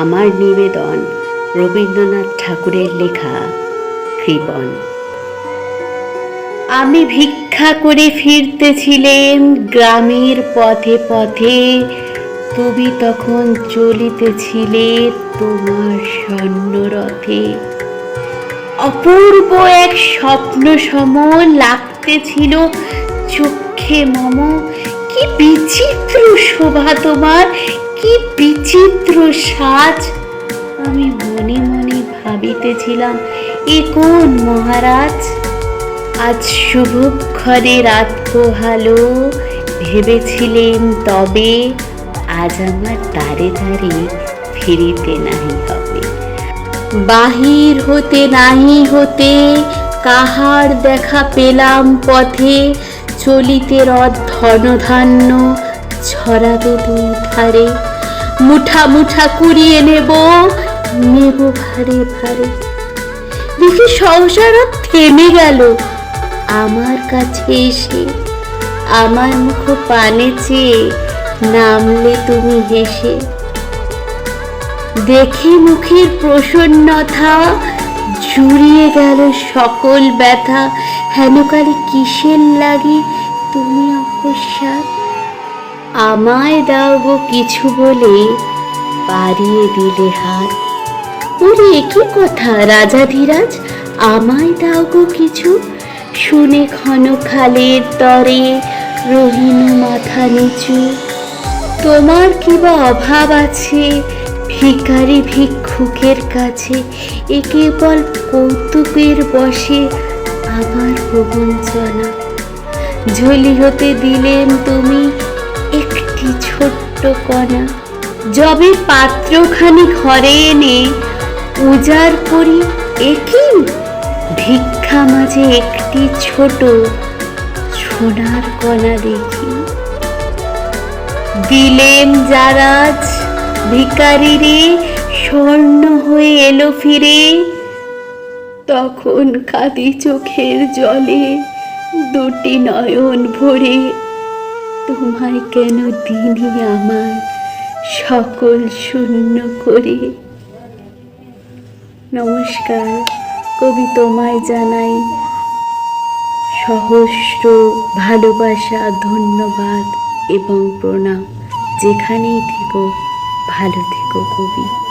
আমার নিবেদন রবীন্দ্রনাথ ঠাকুরের লেখা কৃপণ আমি ভিক্ষা করে ফিরতেছিলেন গ্রামের পথে পথে, তুমি তখন চলিতেছিলে তোমার স্বর্ণরথে। অপূর্ব এক স্বপ্ন সম লাগতেছিল চোখে মম, কি বিচিত্র শোভা তোমার কি বিচিত্র সাজ। আমি মনে মনে ভাবিতেছিলাম, এ কোন মহারাজ? আজ শুভক্ষণে রাত পোহালো, ভেবেছিলেন তবে আজ আমার তারে তারে ফিরিতে নাহি হবে। বাহির হতে নাহি হতে কাহার দেখা পেলাম পথে, চলিতে রথ ধনধান্য ছড়াবে দুই ধারে। মুঠা মুঠা কুড়িয়ে নেব। নেব ভারে ভারে দেখি সংসার থেমে গেল। আমার কাছে এসে, আমার মুখ পানে চেয়ে নামলে তুমি হেসে। দেখে মুখের প্রসন্নতা জুড়িয়ে গেল সকল ব্যথা। হেনকালে কিসের লাগে তুমি অকস্মাৎ আমায় দাও গো কিছু বলে পারিয়ে দিলে হাত। ওরে একই কথা, রাজা ধীরাজ? আমায় দাও গো কিছু। শুনে ঘন খালের তরে রহিন মাথা নিচু। তোমার কি বা অভাব আছে ভিকারি ভিক্ষুকের কাছে? এ কেবল কৌতুকের বসে আমার প্রবঞ্চনা ঝলি হতে দিলেন তুমি ছোট্ট কণা। যবে পাত্রখানি ঘরে এনে উজাড় করি একই ভিক্ষা মাঝে একটি ছোট সোনার কণা দেখি। দিলেন যারাজ ভিকারিরে স্বর্ণ হয়ে এলো ফিরে। তখন কাঁদি চোখের জলে দুটি নয়ন ভরে তোমায় কেন দিনই আমার সকল শূন্য করে? নমস্কার, কবি তোমায় জানাই সহস্র ভালোবাসা, ধন্যবাদ এবং প্রণাম। যেখানেই থেকো, ভালো থেকো কবি।